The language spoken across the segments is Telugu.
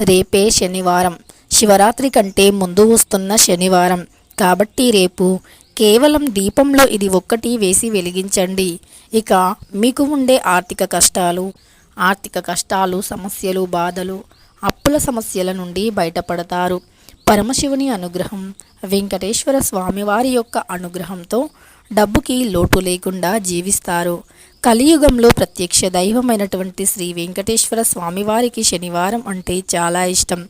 రేపే శనివారం. శివరాత్రి కంటే ముందు వస్తున్న శనివారం. కాబట్టి రేపు కేవలం దీపంలో ఇది ఒక్కటి వేసి వెలిగించండి. ఇక మీకు ఉండే ఆర్థిక కష్టాలు ఆర్థిక కష్టాలు సమస్యలు బాధలు అప్పుల సమస్యల నుండి బయటపడతారు. పరమశివుని అనుగ్రహం వెంకటేశ్వర స్వామివారి యొక్క అనుగ్రహంతో డబ్బుకి లోటు లేకుండా జీవిస్తారు. కలియుగంలో ప్రత్యక్ష దైవమైనటువంటి శ్రీ వెంకటేశ్వర స్వామివారికి శనివారం అంటే చాలా ఇష్టం.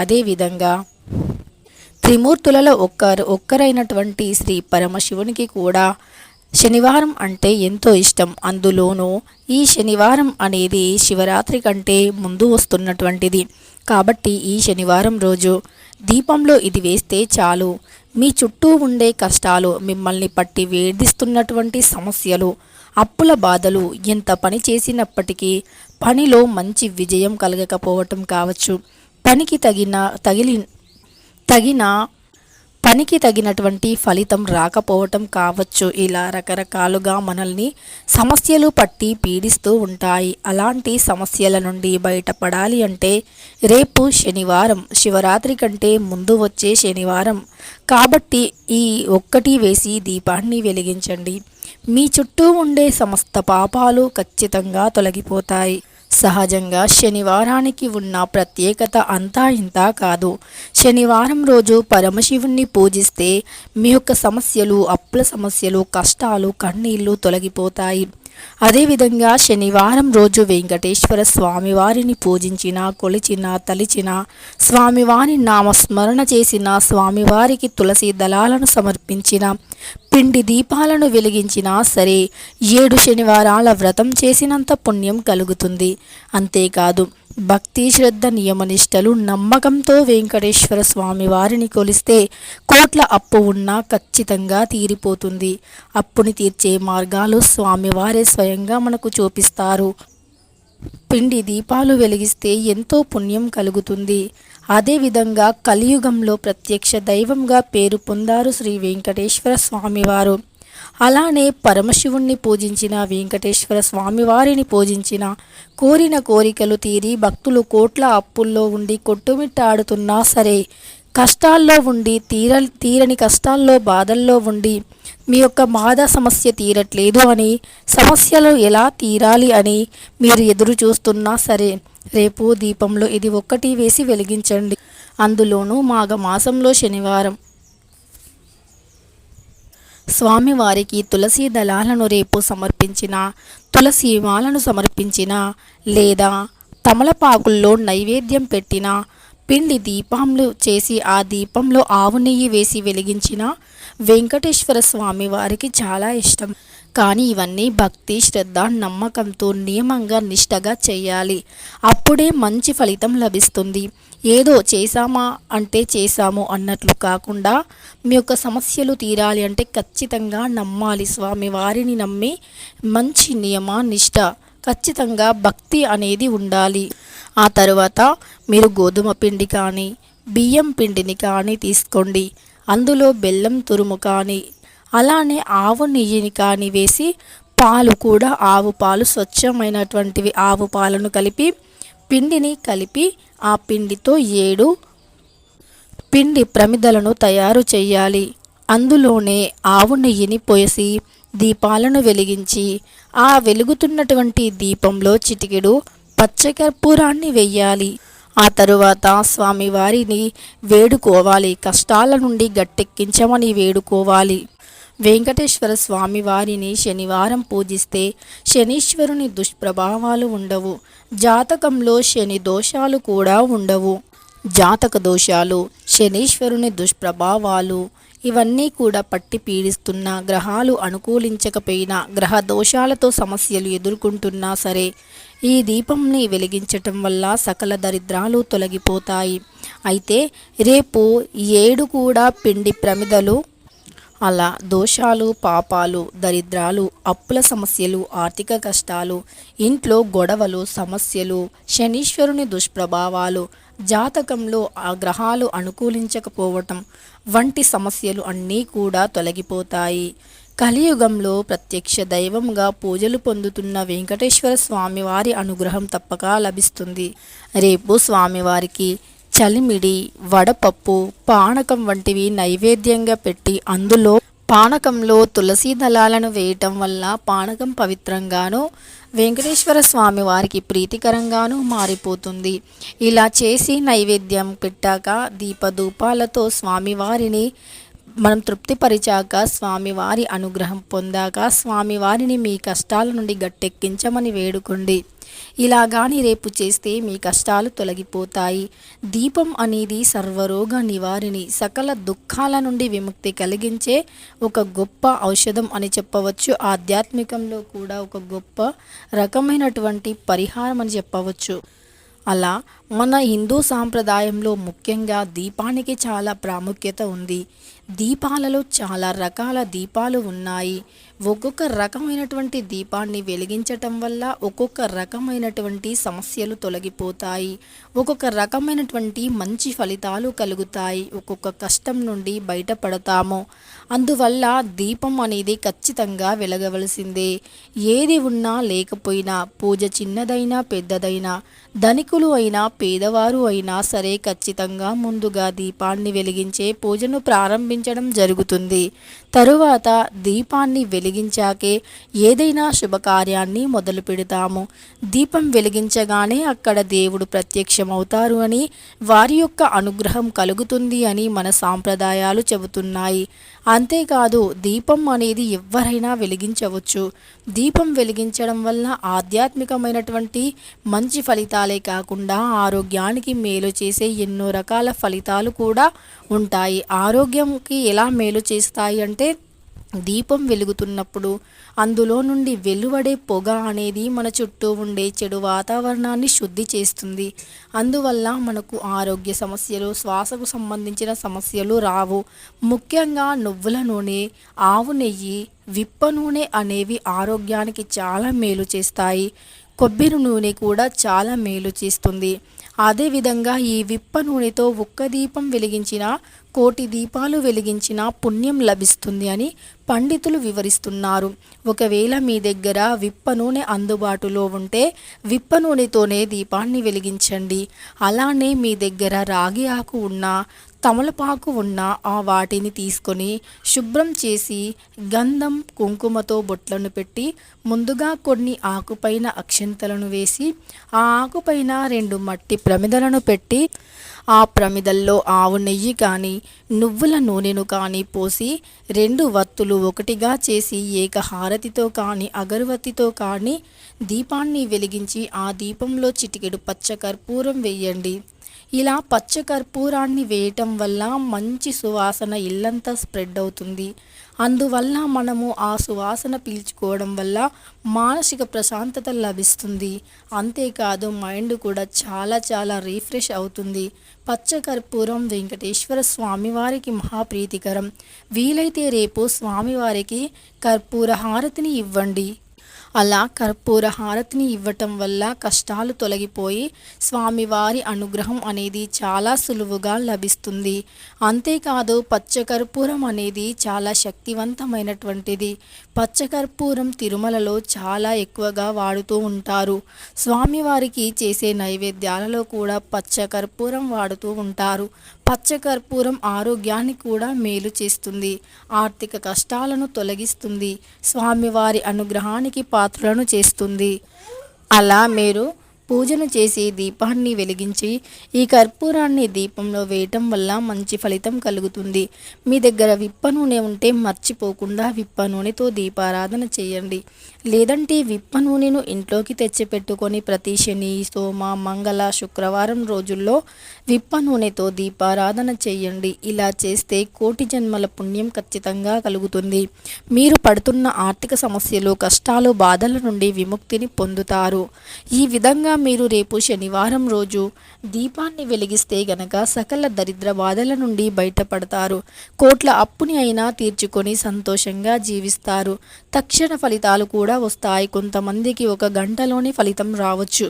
అదేవిధంగా త్రిమూర్తులలో ఒక్కరు ఒక్కరైనటువంటి శ్రీ పరమశివునికి కూడా శనివారం అంటే ఎంతో ఇష్టం. అందులోనూ ఈ శనివారం అనేది శివరాత్రి కంటే ముందు వస్తున్నటువంటిది. కాబట్టి ఈ శనివారం రోజు దీపంలో ఇది వేస్తే చాలు. మీ చుట్టూ ఉండే కష్టాలు మిమ్మల్ని పట్టి వేధిస్తున్నటువంటి సమస్యలు అప్పుల బాధలు ఎంత పని చేసినప్పటికీ పనిలో మంచి విజయం కలగకపోవటం కావచ్చు. పనికి తగిన తగిలి తగిన పనికి తగినటువంటి ఫలితం రాకపోవటం కావచ్చు. ఇలా రకరకాలుగా మనల్ని సమస్యలు పట్టి పీడిస్తూ ఉంటాయి. అలాంటి సమస్యల నుండి బయటపడాలి అంటే రేపు శనివారం శివరాత్రి కంటే ముందు వచ్చే శనివారం. కాబట్టి ఈ ఒక్కటి వేసి దీపాన్ని వెలిగించండి. మీ చుట్టూ ఉండే సమస్త పాపాలు ఖచ్చితంగా తొలగిపోతాయి. సహజంగా శనివారానికి ఉన్న ప్రత్యేకత అంతా ఇంతా కాదు. శనివారం రోజు పరమశివుణ్ణి పూజిస్తే మీ యొక్క సమస్యలు అప్పుల సమస్యలు కష్టాలు కన్నీళ్ళు తొలగిపోతాయి. అదేవిధంగా శనివారం రోజు వెంకటేశ్వర స్వామివారిని పూజించిన కొలిచిన తలిచిన స్వామివారి నామస్మరణ చేసిన స్వామివారికి తులసి దళాలను సమర్పించిన పిండి దీపాలను వెలిగించినా సరే ఏడు శనివారాల వ్రతం చేసినంత పుణ్యం కలుగుతుంది. అంతేకాదు భక్తి శ్రద్ధ నియమనిష్టలు నమ్మకంతో వెంకటేశ్వర స్వామి వారిని కొలిస్తే కోట్ల అప్పు ఉన్నా ఖచ్చితంగా తీరిపోతుంది. అప్పుని తీర్చే మార్గాలు స్వామివారే స్వయంగా మనకు చూపిస్తారు. పిండి దీపాలు వెలిగిస్తే ఎంతో పుణ్యం కలుగుతుంది. అదేవిధంగా కలియుగంలో ప్రత్యక్ష దైవంగా పేరు పొందారు శ్రీ వెంకటేశ్వర స్వామివారు. అలానే పరమశివుణ్ణి పూజించిన వెంకటేశ్వర స్వామివారిని పూజించిన కోరిన కోరికలు తీరి భక్తులు కోట్ల అప్పుల్లో ఉండి కొట్టుమిట్టాడుతున్నా సరే కష్టాల్లో ఉండి తీర తీరని కష్టాల్లో బాధల్లో ఉండి మీ యొక్క బాధ సమస్య తీరట్లేదు అని సమస్యలు ఎలా తీరాలి అని మీరు ఎదురు చూస్తున్నా సరే రేపు దీపంలో ఇది ఒక్కటి వేసి వెలిగించండి. అందులోనూ మాఘ మాసంలో శనివారం. స్వామివారికి తులసి దళాలను రేపు సమర్పించిన తులసి మాలను సమర్పించిన లేదా తమలపాకుల్లో నైవేద్యం పెట్టిన పిండి దీపంలు చేసి ఆ దీపంలో ఆవు నెయ్యి వేసి వెలిగించిన వెంకటేశ్వర స్వామి వారికి చాలా ఇష్టం. కానీ ఇవన్నీ భక్తి శ్రద్ధ నమ్మకంతో నియమంగా నిష్టగా చేయాలి. అప్పుడే మంచి ఫలితం లభిస్తుంది. ఏదో చేశామా అంటే చేశాము అన్నట్లు కాకుండా మీ యొక్క సమస్యలు తీరాలి అంటే ఖచ్చితంగా నమ్మాలి. స్వామి వారిని నమ్మి మంచి నియమ నిష్ట ఖచ్చితంగా భక్తి అనేది ఉండాలి. ఆ తర్వాత మీరు గోధుమ పిండి కానీ బియ్యం పిండిని కానీ తీసుకోండి. అందులో బెల్లం తురుము కానీ అలానే ఆవు నెయ్యిని కానీ వేసి పాలు కూడా ఆవు పాలు స్వచ్ఛమైనటువంటివి ఆవు పాలను కలిపి పిండిని కలిపి ఆ పిండితో ఏడు పిండి ప్రమిదలను తయారు చేయాలి అందులోనే ఆవు నెయ్యిని పోసి దీపాలను వెలిగించి ఆ వెలుగుతున్నటువంటి దీపంలో చిటికెడు పచ్చకర్పూరాన్ని వెయ్యాలి. ఆ తరువాత స్వామివారిని వేడుకోవాలి. కష్టాల నుండి గట్టెక్కించమని వేడుకోవాలి. వెంకటేశ్వర స్వామి వారిని శనివారం పూజిస్తే శనీశ్వరుని దుష్ప్రభావాలు ఉండవు. జాతకంలో శని దోషాలు కూడా ఉండవు. జాతక దోషాలు శనీశ్వరుని దుష్ప్రభావాలు ఇవన్నీ కూడా పట్టి పీడిస్తున్న గ్రహాలు అనుకూలించకపోయినా గ్రహ దోషాలతో సమస్యలు ఎదుర్కొంటున్నా సరే ఈ దీపంని వెలిగించటం వల్ల సకల దరిద్రాలు తొలగిపోతాయి. అయితే రేపు ఏడు కూడా పిండి ప్రమిదలు అలా దోషాలు పాపాలు దరిద్రాలు అప్పుల సమస్యలు ఆర్థిక కష్టాలు ఇంట్లో గొడవలు సమస్యలు శనీశ్వరుని దుష్ప్రభావాలు జాతకంలో ఆ గ్రహాలు అనుకూలించకపోవటం వంటి సమస్యలు అన్నీ కూడా తొలగిపోతాయి. కలియుగంలో ప్రత్యక్ష దైవంగా పూజలు పొందుతున్న వెంకటేశ్వర స్వామివారి అనుగ్రహం తప్పక లభిస్తుంది. రేపు స్వామివారికి చలిమిడి వడపప్పు పానకం వంటివి నైవేద్యంగా పెట్టి అందులో పానకంలో తులసి దళాలను వేయటం వల్ల పానకం పవిత్రంగాను వెంకటేశ్వర స్వామి వారికి ప్రీతికరంగాను మారిపోతుంది. ఇలా చేసి నైవేద్యం పెట్టాక దీపధూపాలతో స్వామివారిని మనం తృప్తిపరిచాక స్వామివారి అనుగ్రహం పొందాక స్వామివారిని మీ కష్టాల నుండి గట్టెక్కించమని వేడుకోండి. ఇలా గాని రేపు చేస్తే మీ కష్టాలు తొలగిపోతాయి. దీపం అనేది సర్వరోగ నివారిణి. సకల దుఃఖాల నుండి విముక్తి కలిగించే ఒక గొప్ప ఔషధం అని చెప్పవచ్చు. ఆధ్యాత్మికంలో కూడా ఒక గొప్ప రకమైనటువంటి పరిహారం అని చెప్పవచ్చు. అలా మన హిందూ సాంప్రదాయంలో ముఖ్యంగా దీపానికి చాలా ప్రాముఖ్యత ఉంది. దీపాలలో చాలా రకాల దీపాలు ఉన్నాయి. ఒక్కొక్క రకమైనటువంటి దీపాన్ని వెలిగించటం వల్ల ఒక్కొక్క రకమైనటువంటి సమస్యలు తొలగిపోతాయి. ఒక్కొక్క రకమైనటువంటి మంచి ఫలితాలు కలుగుతాయి. ఒక్కొక్క కష్టం నుండి బయటపడతాము. అందువల్ల దీపం అనేది ఖచ్చితంగా వెలగవలసిందే. ఏది ఉన్నా లేకపోయినా పూజ చిన్నదైనా పెద్దదైనా ధనికులు అయినా పేదవారు అయినా సరే ఖచ్చితంగా ముందుగా దీపాన్ని వెలిగించే పూజను ప్రారంభించడం జరుగుతుంది. తరువాత దీపాన్ని వెలిగించాకే ఏదైనా శుభకార్యాన్ని మొదలు పెడతాము. దీపం వెలిగించగానే అక్కడ దేవుడు ప్రత్యక్షమవుతారు అని వారి యొక్క అనుగ్రహం కలుగుతుంది అని మన సాంప్రదాయాలు చెబుతున్నాయి. అంతేకాదు దీపం అనేది ఎవరైనా వెలిగించవచ్చు. దీపం వెలిగించడం వల్ల ఆధ్యాత్మికమైనటువంటి మంచి ఫలితాలే కాకుండా ఆరోగ్యానికి మేలు చేసే ఎన్నో రకాల ఫలితాలు కూడా ఉంటాయి. ఆరోగ్యంకి ఎలా మేలు చేస్తాయి అంటే దీపం వెలుగుతున్నప్పుడు అందులో నుండి వెలువడే పొగ అనేది మన చుట్టూ ఉండే చెడు వాతావరణాన్ని శుద్ధి చేస్తుంది. అందువల్ల మనకు ఆరోగ్య సమస్యలు శ్వాసకు సంబంధించిన సమస్యలు రావు. ముఖ్యంగా నువ్వుల నూనె ఆవు నెయ్యి విప్ప నూనె అనేవి ఆరోగ్యానికి చాలా మేలు చేస్తాయి. కొబ్బరి నూనె కూడా చాలా మేలు చేస్తుంది. అదేవిధంగా ఈ విప్ప నూనెతో ఒక్క దీపం వెలిగించిన కోటి దీపాలు వెలిగించిన పుణ్యం లభిస్తుంది అని పండితులు వివరిస్తున్నారు. ఒకవేళ మీ దగ్గర విప్ప నూనె అందుబాటులో ఉంటే విప్ప నూనెతోనే దీపాన్ని వెలిగించండి. అలానే మీ దగ్గర రాగి ఆకు ఉన్నా తమలపాకు ఉన్న ఆ వాటిని తీసుకొని శుభ్రం చేసి గంధం కుంకుమతో బొట్లను పెట్టి ముందుగా కొన్ని ఆకుపైన అక్షంతలను వేసి ఆ ఆకుపైన రెండు మట్టి ప్రమిదలను పెట్టి ఆ ప్రమిదల్లో ఆవు నెయ్యి కానీ నువ్వుల నూనెను కానీ పోసి రెండు వత్తులు ఒకటిగా చేసి ఏకహారతితో కానీ అగరవత్తితో కానీ దీపాన్ని వెలిగించి ఆ దీపంలో చిటికెడు పచ్చ కర్పూరం వేయండి. ఇలా పచ్చ కర్పూరాన్ని వేయటం వల్ల మంచి సువాసన ఇల్లంతా స్ప్రెడ్ అవుతుంది. అందువల్ల మనము ఆ సువాసన పీల్చుకోవడం వల్ల మానసిక ప్రశాంతత లభిస్తుంది. అంతేకాదు మైండ్ కూడా చాలా చాలా రీఫ్రెష్ అవుతుంది. పచ్చ కర్పూరం వెంకటేశ్వర స్వామివారికి మహాప్రీతికరం. వీలైతే రేపు స్వామివారికి కర్పూర హారతిని ఇవ్వండి. అలా కర్పూర హారతిని ఇవ్వటం వల్ల కష్టాలు తొలగిపోయి స్వామివారి అనుగ్రహం అనేది చాలా సులువుగా లభిస్తుంది. అంతేకాదు పచ్చకర్పూరం అనేది చాలా శక్తివంతమైనటువంటిది. పచ్చకర్పూరం తిరుమలలో చాలా ఎక్కువగా వాడుతూ ఉంటారు. స్వామివారికి చేసే నైవేద్యాలలో కూడా పచ్చకర్పూరం వాడుతూ ఉంటారు. పచ్చకర్పూరం ఆరోగ్యాన్ని కూడా మేలు చేస్తుంది. ఆర్థిక కష్టాలను తొలగిస్తుంది. స్వామివారి అనుగ్రహానికి పాత్రలను చేస్తుంది. అలా మీరు పూజను చేసి దీపాన్ని వెలిగించి ఈ కర్పూరాన్ని దీపంలో వేయటం వల్ల మంచి ఫలితం కలుగుతుంది. మీ దగ్గర విప్ప నూనె ఉంటే మర్చిపోకుండా విప్ప నూనెతో దీపారాధన చేయండి. లేదంటే విప్ప నూనెను ఇంట్లోకి తెచ్చిపెట్టుకొని ప్రతి శని సోమ మంగళ శుక్రవారం రోజుల్లో విప్ప నూనెతో దీపారాధన చేయండి. ఇలా చేస్తే కోటి జన్మల పుణ్యం ఖచ్చితంగా కలుగుతుంది. మీరు పడుతున్న ఆర్థిక సమస్యలు కష్టాలు బాధల నుండి విముక్తిని పొందుతారు. ఈ విధంగా మీరు రేపు శనివారం రోజు దీపాన్ని వెలిగిస్తే గనక సకల దరిద్ర బాధల నుండి బయటపడతారు. కోట్ల అప్పుని అయినా తీర్చుకొని సంతోషంగా జీవిస్తారు. తక్షణ ఫలితాలు కూడా వస్తాయి. కొంతమందికి ఒక గంటలోనే ఫలితం రావచ్చు.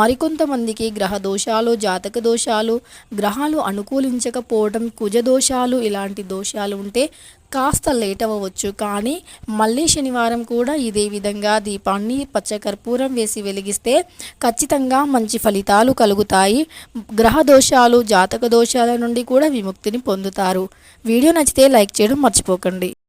మరికొంతమందికి గ్రహ దోషాలు జాతక దోషాలు గ్రహాలు అనుకూలించకపోవడం కుజ దోషాలు ఇలాంటి దోషాలు ఉంటే కాస్త లేట్ అవ్వవచ్చు. కానీ మళ్ళీ శనివారం కూడా ఇదే విధంగా దీపాన్ని పచ్చకర్పూరం వేసి వెలిగిస్తే ఖచ్చితంగా మంచి ఫలితాలు కలుగుతాయి. గ్రహ దోషాలు జాతక దోషాల నుండి కూడా విముక్తిని పొందుతారు. వీడియో నచ్చితే లైక్ చేయడం మర్చిపోకండి.